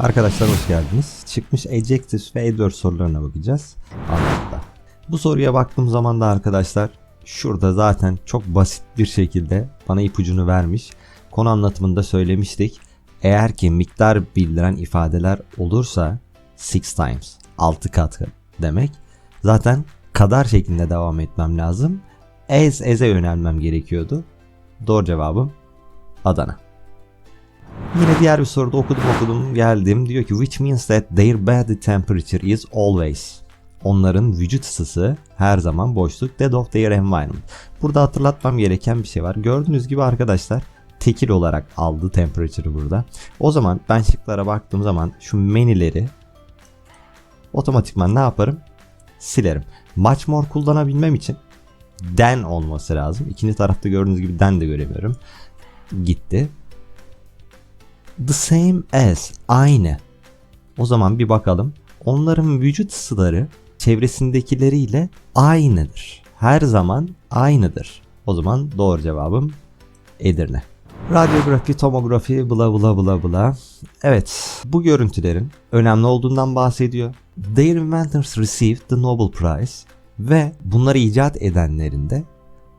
Arkadaşlar hoş geldiniz. Çıkmış adjectives ve adverb sorularına bakacağız. Anlamda. Bu soruya baktığım zaman da arkadaşlar şurada zaten çok basit bir şekilde bana ipucunu vermiş. Konu anlatımında söylemiştik. Eğer ki miktar bildiren ifadeler olursa six times 6 katı demek. Zaten kadar şeklinde devam etmem lazım. As as'e yönelmem gerekiyordu. Doğru cevabım Adana. Yine diğer bir soruda okudum okudum geldim. Diyor ki which means that their body temperature is always. Onların vücut ısısı her zaman boşluk that of their environment. Burada hatırlatmam gereken bir şey var. Gördüğünüz gibi arkadaşlar tekil olarak aldı temperature'ı burada. O zaman ben şıklara baktığım zaman şu menüleri otomatikman ne yaparım? Silerim. Much more kullanabilmem için den olması lazım. İkinci tarafta gördüğünüz gibi den de göremiyorum. Gitti. The same as aynı. O zaman bir bakalım. Onların vücut ısıları çevresindekileriyle aynıdır. Her zaman aynıdır. O zaman doğru cevabım Edirne. Radyografi, tomografi, bla bla bla bla. Evet, bu görüntülerin önemli olduğundan bahsediyor. Their inventors received the Nobel Prize ve bunları icat edenlerin de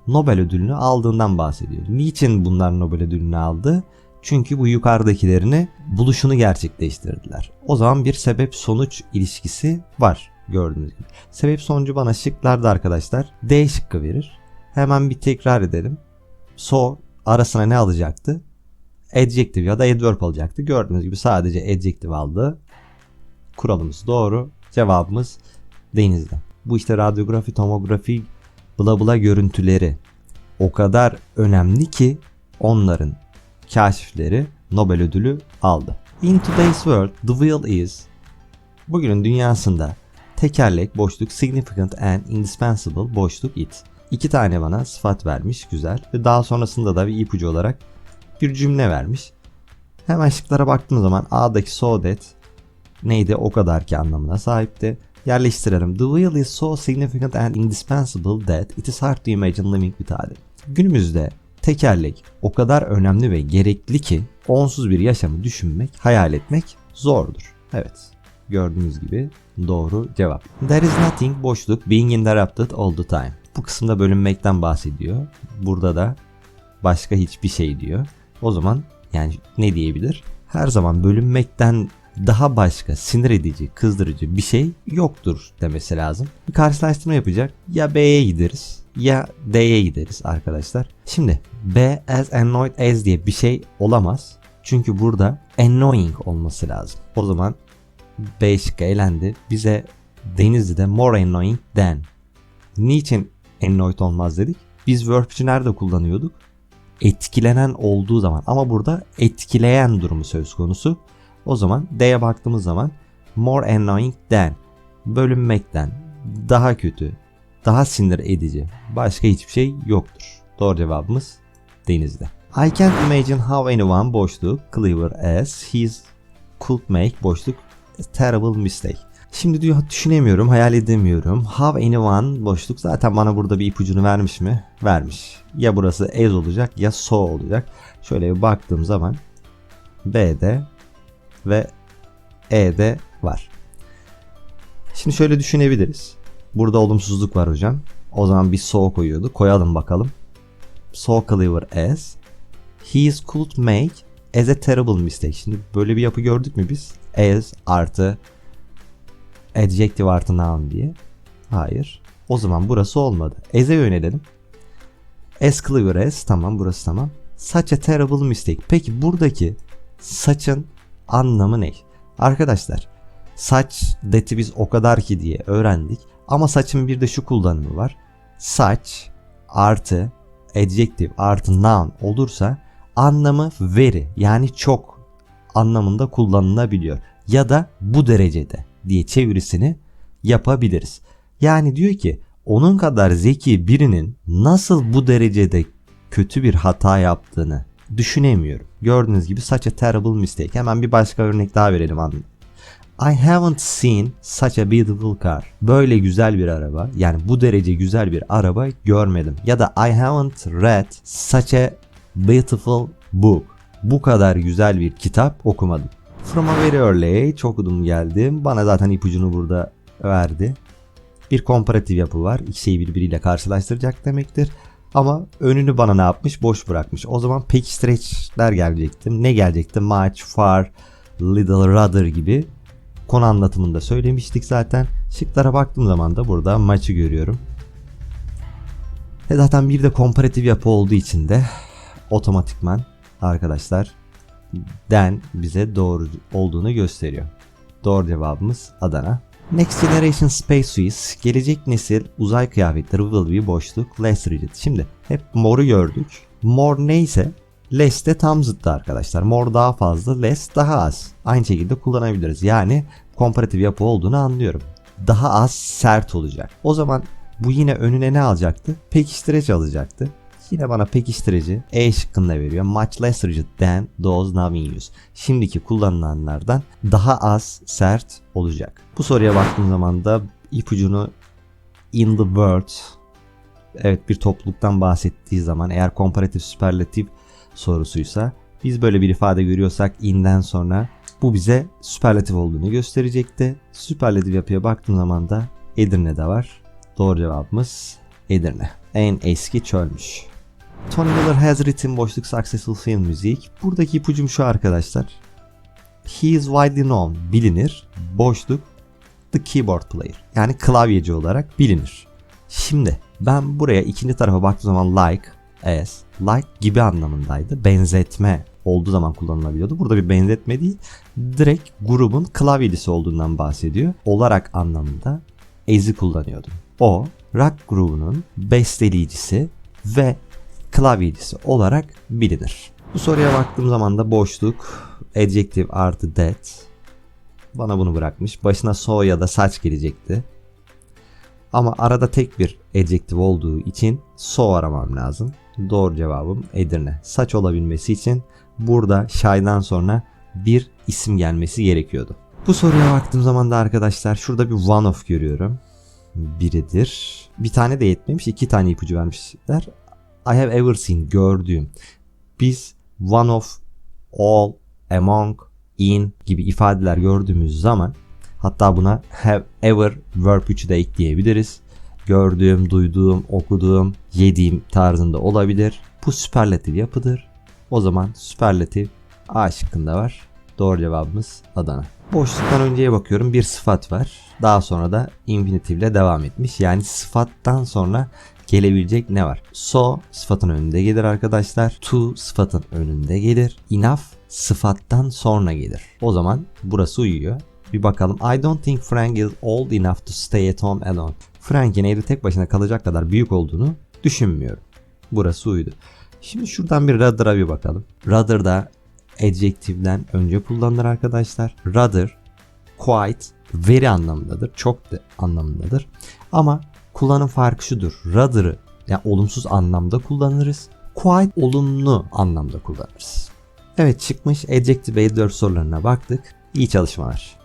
Nobel ödülünü aldığından bahsediyor. Niçin bunlar Nobel ödülünü aldı? Çünkü bu yukarıdakilerini buluşunu gerçekleştirdiler. O zaman bir sebep sonuç ilişkisi var gördüğünüz gibi. Sebep sonucu bana şıklarda arkadaşlar D şıkkı verir. Hemen bir tekrar edelim. So arasına ne alacaktı? Adjective ya da adverb alacaktı. Gördüğünüz gibi sadece adjective aldı. Kuralımız doğru. Cevabımız denizde. Bu işte radyografi, tomografi, bla bla görüntüleri o kadar önemli ki onların kaşifleri Nobel ödülü aldı. In today's world, the wheel is Bugünün dünyasında tekerlek, boşluk, significant and indispensable, boşluk, it. İki tane bana sıfat vermiş, güzel. Ve daha sonrasında da bir ipucu olarak bir cümle vermiş. Hemen şıklara baktığım zaman A'daki so that neydi o kadar ki anlamına sahipti. Yerleştirelim. The wheel is so significant and indispensable that it is hard to imagine living without it. Günümüzde tekerlek o kadar önemli ve gerekli ki onsuz bir yaşamı düşünmek, hayal etmek zordur. Evet. Gördüğünüz gibi doğru cevap. There is nothing boşluk being interrupted all the time. Bu kısımda bölünmekten bahsediyor. Burada da başka hiçbir şey diyor. O zaman yani ne diyebilir? Her zaman bölünmekten daha başka sinir edici, kızdırıcı bir şey yoktur demesi lazım. Bir karşılaştırma yapacak. Ya B'ye gideriz ya D'ye gideriz arkadaşlar. Şimdi B as annoyed as diye bir şey olamaz. Çünkü burada annoying olması lazım. O zaman B şıkkı elendi. Bize Denizli'de more annoying than. Niçin annoyed olmaz dedik? Biz verb için nerede kullanıyorduk? Etkilenen olduğu zaman ama burada etkileyen durumu söz konusu. O zaman D'ye baktığımız zaman more annoying than bölünmekten daha kötü, daha sinir edici başka hiçbir şey yoktur. Doğru cevabımız denizde. I can't imagine how anyone boşluk clever as his could make boşluk a terrible mistake. Şimdi diyor düşünemiyorum, hayal edemiyorum. How anyone boşluk zaten bana burada bir ipucunu vermiş mi? Vermiş. Ya burası as olacak ya so olacak. Şöyle bir baktığım zaman B'de ve E'de var. Şimdi şöyle düşünebiliriz. Burada olumsuzluk var hocam. O zaman bir so koyuyordu. Koyalım bakalım. So clever as. He could make as a terrible mistake. Şimdi böyle bir yapı gördük mü biz? As artı adjective artı noun diye. Hayır. O zaman burası olmadı. As'e yönelelim. As clever as. Tamam burası tamam. Such a terrible mistake. Peki buradaki saçın anlamı ne? Arkadaşlar saç deti biz o kadar ki diye öğrendik. Ama saçın bir de şu kullanımı var. Saç artı adjective artı noun olursa anlamı very yani çok anlamında kullanılabiliyor. Ya da bu derecede diye çevirisini yapabiliriz. Yani diyor ki onun kadar zeki birinin nasıl bu derecede kötü bir hata yaptığını düşünemiyorum. Gördüğünüz gibi such a terrible mistake. Hemen bir başka örnek daha verelim. I haven't seen such a beautiful car. Böyle güzel bir araba yani bu derece güzel bir araba görmedim. Ya da I haven't read such a beautiful book. Bu kadar güzel bir kitap okumadım. From a very early age okudum geldim. Bana zaten ipucunu burada verdi. Bir komparatif yapı var. İki şeyi birbiriyle karşılaştıracak demektir. Ama önünü bana ne yapmış? Boş bırakmış. O zaman pekiştireçler gelecektim. Ne gelecekti? Much, far, little, rather gibi konu anlatımında söylemiştik zaten. Şıklara baktığım zaman da burada maçı görüyorum. Ve zaten bir de komparatif yapı olduğu için de otomatikman arkadaşlar den bize doğru olduğunu gösteriyor. Doğru cevabımız Adana. Next Generation Space Suits, gelecek nesil uzay kıyafetleri will be boşluk rigid. Şimdi hep mor'u gördük. Mor neyse less de tam zıttı arkadaşlar. Mor daha fazla, less daha az. Aynı şekilde kullanabiliriz. Yani komparatif yapı olduğunu anlıyorum. Daha az sert olacak. O zaman bu yine önüne ne alacaktı? Pekiştireç alacaktı. Yine bana pekiştirici E şıkkında veriyor. Much less rigid than those now in use. Şimdiki kullanılanlardan daha az sert olacak. Bu soruya baktığım zaman da ipucunu in the world evet bir topluluktan bahsettiği zaman eğer komparatif süperlatif sorusuysa biz böyle bir ifade görüyorsak in'den sonra bu bize süperlatif olduğunu gösterecekti. Süperlatif yapıya baktığım zaman da Edirne'de var. Doğru cevabımız Edirne. En eski çölmüş. Tony Miller has written boşluk successful film müzik. Buradaki ipucum şu arkadaşlar. He is widely known, bilinir. Boşluk the keyboard player. Yani klavyeci olarak bilinir. Şimdi ben buraya ikinci tarafa baktığım zaman like, as, like gibi anlamındaydı. Benzetme olduğu zaman kullanılabiliyordu. Burada bir benzetme değil. Direkt grubun klavyecisi olduğundan bahsediyor. Olarak anlamında as'i kullanıyordum. O rock grubunun besteleyicisi ve klavyecisi olarak bilinir. Bu soruya baktığım zaman da boşluk, adjective artı that bana bunu bırakmış. Başına so ya da saç gelecekti. Ama arada tek bir adjective olduğu için so aramam lazım. Doğru cevabım Edirne. Saç olabilmesi için burada şaydan sonra bir isim gelmesi gerekiyordu. Bu soruya baktığım zaman da arkadaşlar şurada bir one of görüyorum. Biridir. Bir tane de yetmemiş. iki tane ipucu vermişler. I have ever seen gördüğüm. Biz one of, all, among, in gibi ifadeler gördüğümüz zaman hatta buna have ever verb 3'ü de ekleyebiliriz. Gördüğüm, duyduğum, okuduğum, yediğim tarzında olabilir. Bu süperlatif yapıdır. O zaman süperlatif A şıkkında var. Doğru cevabımız Adana. Boşluktan önceye bakıyorum bir sıfat var. Daha sonra da infinitive ile devam etmiş. Yani sıfattan sonra gelebilecek ne var? So sıfatın önünde gelir arkadaşlar. To sıfatın önünde gelir. Enough sıfattan sonra gelir. O zaman burası uyuyor. Bir bakalım. I don't think Frank is old enough to stay at home alone. Frank'in evde tek başına kalacak kadar büyük olduğunu düşünmüyorum. Burası uydu. Şimdi şuradan bir rather'a bir bakalım. Rather da adjective'den önce kullanılır arkadaşlar. Rather, quite, very anlamındadır. Çok de anlamındadır. Ama kullanım farkı şudur. Rather'ı yani olumsuz anlamda kullanırız. Quite olumlu anlamda kullanırız. Evet çıkmış adjective 54 sorularına baktık. İyi çalışmalar.